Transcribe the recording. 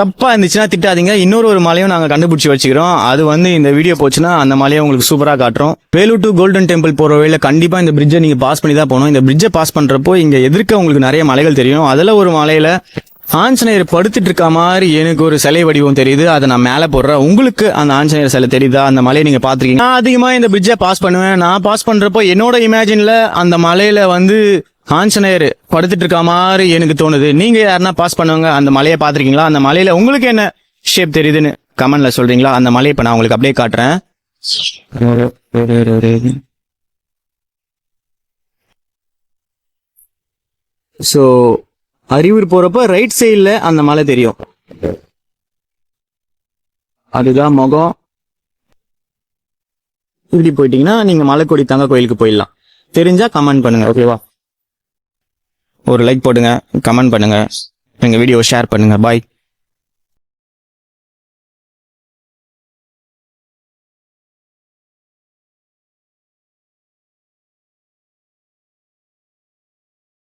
தப்பாக இருந்துச்சுன்னா திட்டாதீங்க. இன்னொரு ஒரு மலையும் நாங்கள் கண்டுபிடிச்சி வச்சுக்கிறோம். அது வந்து இந்த வீடியோ போச்சுன்னா அந்த மலையை உங்களுக்கு சூப்பராக காட்டுறோம். வேலூர் டு கோல்டன் டெம்பிள் போகிற வழியில் கண்டிப்பாக இந்த பிரிட்ஜை நீங்கள் பாஸ் பண்ணி தான் போகணும். இந்த பிரிட்ஜை பாஸ் பண்ணுறப்போ இங்கே எதிர்க்க உங்களுக்கு நிறைய மலைகள் தெரியும். அதில் ஒரு மலையில் ஆஞ்சநேயர் படுத்துட்டு இருக்க மாதிரி எனக்கு ஒரு சிலை வடிவம் தெரியுது. அதை நான் மேலே போடுறேன். உங்களுக்கு அந்த ஆஞ்சநேயர் சிலை தெரியுதா? அந்த மலையை நீங்கள் பார்த்துருக்கீங்க. நான் அதிகமாக இந்த பிரிட்ஜை பாஸ் பண்ணுவேன். நான் பாஸ் பண்ணுறப்போ என்னோட இமேஜினில் அந்த மலையில் வந்து ஆஞ்சநேயர் படுத்துட்டு இருக்க மாதிரி எனக்கு தோணுது. நீங்க யாருன்னா பாஸ் பண்ணுவாங்க அந்த மலையை பாத்திருக்கீங்களா அந்த மலையில உங்களுக்கு என்ன ஷேப் தெரியுதுன்னு கமெண்ட்ல சொல்றீங்களா? அந்த மலையை இப்ப நான் உங்களுக்கு அப்படியே காட்டுறேன். ஸோ அரியூர் போறப்ப ரைட் சைடில் அந்த மலை தெரியும். அதுதான் முகம். இப்படி போயிட்டீங்கன்னா நீங்க மலைக்கொடி தங்க கோயிலுக்கு போயிடலாம். தெரிஞ்சா கமெண்ட் பண்ணுங்க. ஓகேவா ஒரு லைக் போடுங்க கமெண்ட் பண்ணுங்க. எங்கள் வீடியோ ஷேர் பண்ணுங்க. பாய்